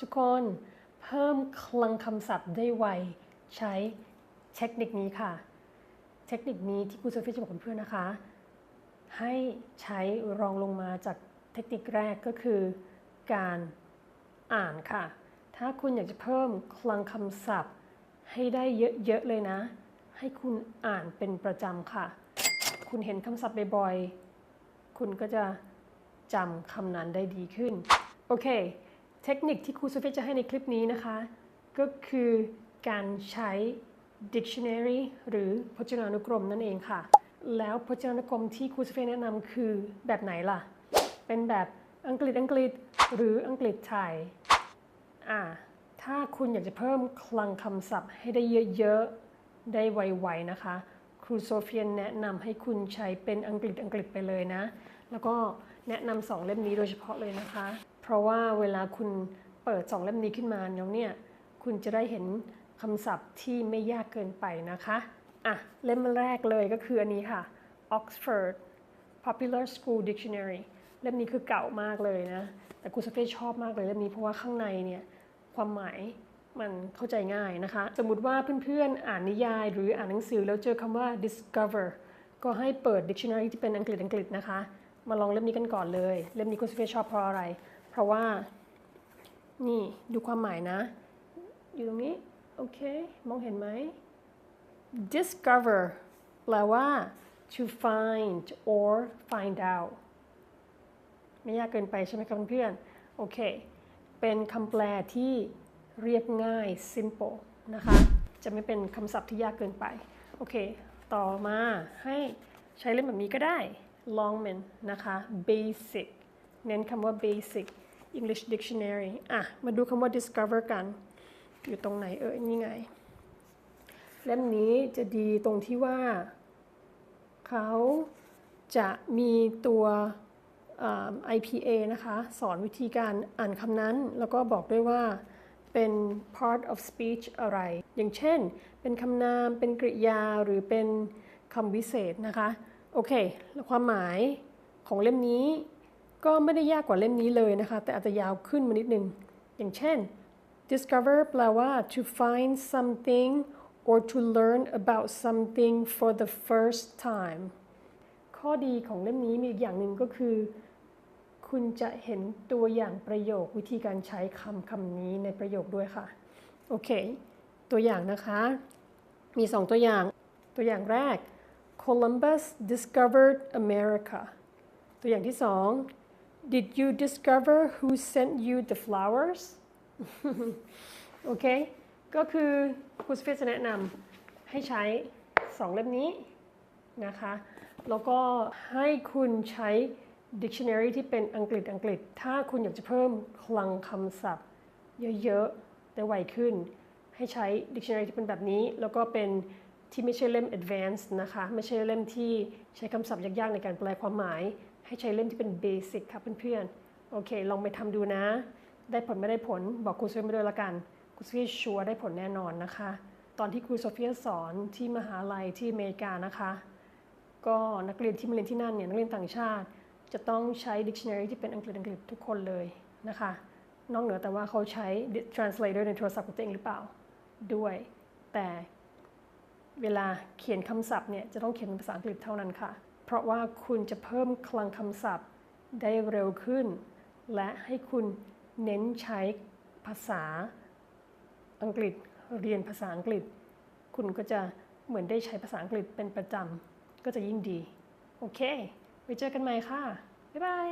ทุกคนเพิ่มคลังคำศัพท์ได้ไว ใช้เทคนิคนี้ค่ะ เทคนิคนี้ที่ครูโซฟีจะบอกเพื่อนๆนะคะ ให้ใช้รองลงมาจากเทคนิคแรกก็คือการอ่านค่ะ ถ้าคุณอยากจะเพิ่มคลังคำศัพท์ ให้ได้เยอะๆเลยนะ ให้คุณอ่านเป็นประจำค่ะ คุณเห็นคำศัพท์บ่อยๆ คุณก็จะจำคำนั้นได้ดีขึ้น โอเค เทคนิคที่ครูโซฟีจะให้ในคลิปนี้นะคะ ก็คือการใช้ dictionary หรือพจนานุกรมนั่นเองค่ะ แล้วพจนานุกรมที่ครูโซฟีแนะนำคือแบบไหนล่ะ เป็นแบบอังกฤษอังกฤษหรืออังกฤษไทยอ่าถ้าคุณอยากจะเพิ่มคลังคำศัพท์ให้ได้เยอะๆ ได้ไวๆนะคะ ครูโซเฟียแนะนำให้คุณใช้เป็นอังกฤษอังกฤษไปเลยนะ แล้วก็แนะนำสองเล่มนี้โดยเฉพาะเลยนะคะ เพราะว่าเวลาคุณเปิดสองเล่มนี้ขึ้นมาแล้วเนี่ยคุณจะได้เห็นคำศัพท์ที่ไม่ยากเกินไปนะคะอะเล่มแรกเลยก็คืออันนี้ค่ะ Oxford Popular School Dictionary เล่มนี้คือเก่ามากเลยนะ แต่ครูโซเฟชอบมากเลยเล่มนี้เพราะว่าข้างในเนี่ยความหมายมันเข้าใจง่ายนะคะ สมมติว่าเพื่อนๆ อ่านนิยาย หรืออ่านหนังสือแล้วเจอคำว่า discover ก็ให้เปิด dictionary ที่เป็นอังกฤษอังกฤษนะคะ มาลองเล่มนี้กันก่อนเลย เล่มนี้คุณสเฟชอบเพราะอะไร เพราะว่า นี่ดูความหมายนะ อยู่ตรงนี้ โอเค มองเห็นไหม discover แปลว่า to find or find out ไม่ยากเกินไปใช่ไหมครับเพื่อน โอเค เป็นคำแปลที่เรียบง่าย simple นะคะ จะไม่เป็นคำศัพท์ที่ยากเกินไป โอเค ต่อมาให้ใช้เล่มแบบนี้ก็ได้ Longman นะคะ basic เน้นคำว่า basic English dictionary อะ มาดูคำว่า discover กัน อยู่ตรงไหนเออนี่ไง เล่มนี้จะดีตรงที่ว่า เขาจะมีตัว IPA นะคะ สอนวิธีการอ่านคำนั้น แล้วก็บอกด้วยว่าเป็น part of speech อะไร อย่างเช่น เป็นคำนาม เป็นกริยา หรือเป็นคำวิเศษนะคะ โอเคแล้วความหมายของเล่มนี้ ก็ไม่ได้ยากกว่าเล่มนี้เลยนะคะ แต่อาจจะยาวขึ้นมานิดนึง อย่างเช่น discover แปลว่า to find something or to learn about something for the first time ข้อดีของเล่มนี้มีอีกอย่างหนึ่งก็คือ คุณจะเห็นตัวอย่างประโยควิธีการใช้คำคำนี้ในประโยคด้วยค่ะ โอเค ตัวอย่างนะคะ มีสองตัวอย่าง ตัวอย่างแรก Columbus discovered America ตัวอย่างที่สอง Did you discover who sent you the flowers โอเคก็คือครูสเฟสจะแนะนำให้ใช้สองเล่มนี้นะคะ แล้วก็ให้คุณใช้ dictionary ที่เป็นอังกฤษอังกฤษ ถ้าคุณอยากจะเพิ่มคลังคำศัพท์ เยอะๆได้ไวขึ้น ให้ใช้ dictionary ที่เป็นแบบนี้ แล้วก็เป็นที่ไม่ใช่เล่ม advanced นะคะ ไม่ใช่เล่มที่ใช้คำศัพท์ยากๆในการแปลความหมาย ให้ใช้เล่มที่เป็น basic ค่ะเพื่อนๆ โอเค ลองไปทำดูนะ ได้ผลไม่ได้ผลบอกครูโซเฟียมาด้วยละกัน ครูโซเฟียชัวร์ได้ผลแน่นอนนะคะ ตอนที่ครูโซเฟียสอนที่มหาลัยที่อเมริกานะคะ ก็นักเรียนที่มาเรียนที่นั่นเนี่ยนักเรียนต่างชาติ จะต้องใช้ dictionary ที่เป็นอังกฤษอังกฤษทุกคนเลยนะคะ นอกเหนือแต่ว่าเขาใช้ translator ในโทรศัพท์ของตัวเองหรือเปล่าด้วย แต่เวลาเขียนคำศัพท์เนี่ยจะต้องเขียนเป็นภาษาอังกฤษเท่านั้นค่ะ เพราะว่าคุณจะเพิ่มคลังคำศัพท์ได้เร็วขึ้น และให้คุณเน้นใช้ภาษาอังกฤษ เรียนภาษาอังกฤษ คุณก็จะเหมือนได้ใช้ภาษาอังกฤษเป็นประจำ ก็จะยิ่งดี โอเค ไว้เจอกันใหม่ค่ะ บ๊ายบาย